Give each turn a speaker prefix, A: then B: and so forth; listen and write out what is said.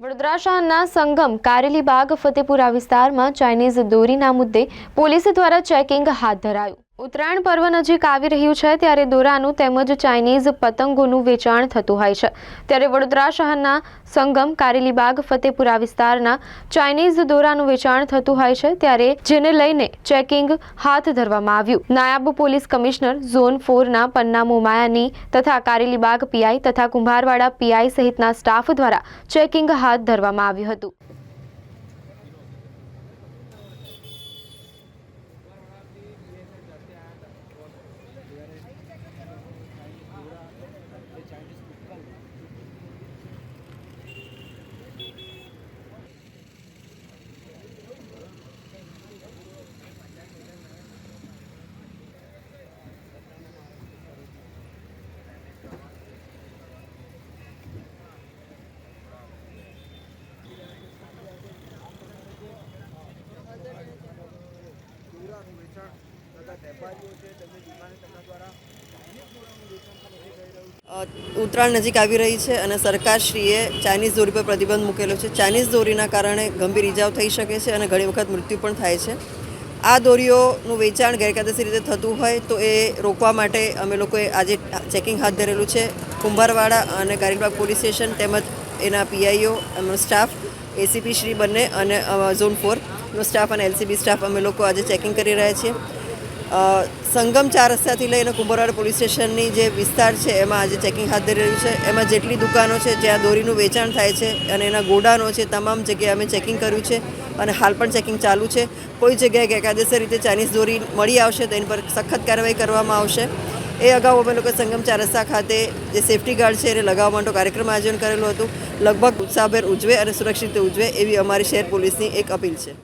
A: વડોદરા શહેરના સંગમ કારેલીબાગ ફતેપુરા વિસ્તારમાં ચાઇનીઝ દોરીના મુદ્દે પોલીસ દ્વારા ચેકિંગ હાથ ધરાયું. ઉત્તરાયણ પર્વ નજીક આવી રહ્યું છે ત્યારે દોરાનું તેમજ ચાઇનીઝ પતંગોનું વેચાણ થતું હોય છે. ત્યારે વડોદરા શહેરના સંગમ, કારેલીબાગ, ફતેપુરા વિસ્તારના ચાઇનીઝ દોરાનું વેચાણ થતું હોય છે ત્યારે જેને લઈને ચેકિંગ હાથ ધરવામાં આવ્યું. નાયબ પોલીસ કમિશનર ઝોન ફોરના પન્ના મોમાયાની તથા કારેલીબાગ પીઆઈ તથા કુંભારવાડા પીઆઈ સહિતના સ્ટાફ દ્વારા ચેકિંગ હાથ ધરવામાં આવ્યું હતું.
B: ઉત્તરાયણ નજીક આવી રહી છે અને સરકારશ્રીએ ચાઇનીઝ દોરી પર પ્રતિબંધ મૂકેલો છે. ચાઇનીઝ દોરીના કારણે ગંભીર ઇજાઓ થઈ શકે છે અને ઘણી વખત મૃત્યુ પણ થાય છે. આ દોરીઓનું વેચાણ ગેરકાયદેસર રીતે થતું હોય તો એ રોકવા માટે અમે લોકોએ આજે ચેકિંગ હાથ ધરેલું છે. કુંભારવાડા અને ગારીબાગ પોલીસ સ્ટેશન તેમજ એના પીઆઈઓ, એમનો સ્ટાફ, એસીપી શ્રી બંને અને ઝોન ફોરનો સ્ટાફ અને એલસીબી સ્ટાફ અમે લોકો આજે ચેકિંગ કરી રહ્યા છીએ. સંગમ ચાર રસ્તાથી લઈને કુંભરવાડ પોલીસ સ્ટેશનની જે વિસ્તાર છે, એમાં આજે ચેકિંગ હાથ ધરી રહ્યું છે. એમાં જેટલી દુકાનો છે, જ્યાં દોરીનું વેચાણ થાય છે અને એના ગોડાનો છે, તમામ જગ્યાએ અમે ચેકિંગ કર્યું છે અને હાલ પણ ચેકિંગ ચાલુ છે. કોઈ જગ્યાએ ગેરકાયદેસર રીતે ચાઇનીઝ દોરી મળી આવશે તો એની પર સખત કાર્યવાહી કરવામાં આવશે. એ અગાઉ અમે લોકો સંગમ ચાર રસ્તા ખાતે જે સેફટી ગાર્ડ છે, એને લગાવવા માટે કાર્યક્રમ આયોજન કરેલું હતું. લગભગ ઉત્સાહભેર ઉજવે અને સુરક્ષિત ઉજવે એવી અમારી શહેર પોલીસની એક અપીલ છે.